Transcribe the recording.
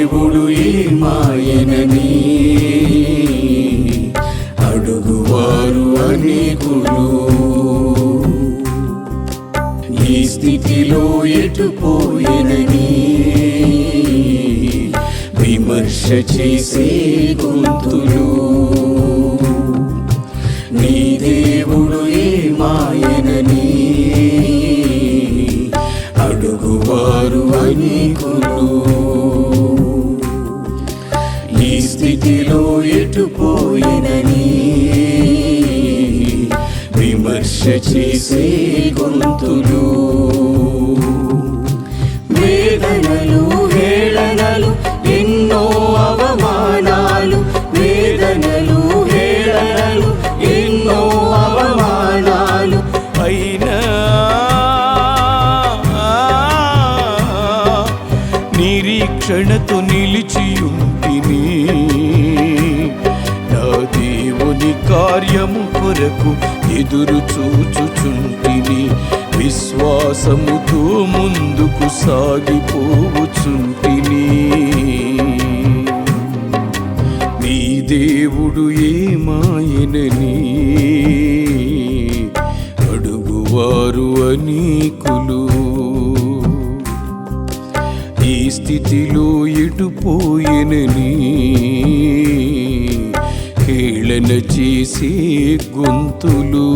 దేవుడు ఏమాయనని అడుగువారు అనేకులు. ఈ స్థితిలో ఎటుపోయినని విమర్శ చేసే గొంతులు. నీ దేవుడు ఏమాయనని అడుగువారు అనేకులు. ఈ స్థితిలో ఎటుపోయినని? విమర్శ చేసే గొంతులు వేదనలు హేళనలు ఎన్నో అవమానాలు వేదనలు హేళనలు ఎన్నో అవమానాలు. అయినా నిరీక్షణతో నిలిచియుంటిని నా దేవుని కార్యము కొరకు ఎదురు చూచుచుంటిని. విశ్వాసముతో ముందుకు సాగిపోవుచుంటిని. నీ దేవుడు ఏమాయనని అడుగువారు అనీకులు. కులు స్థితిలో ఎటుపోయినని హేళన చేసే గొంతులు.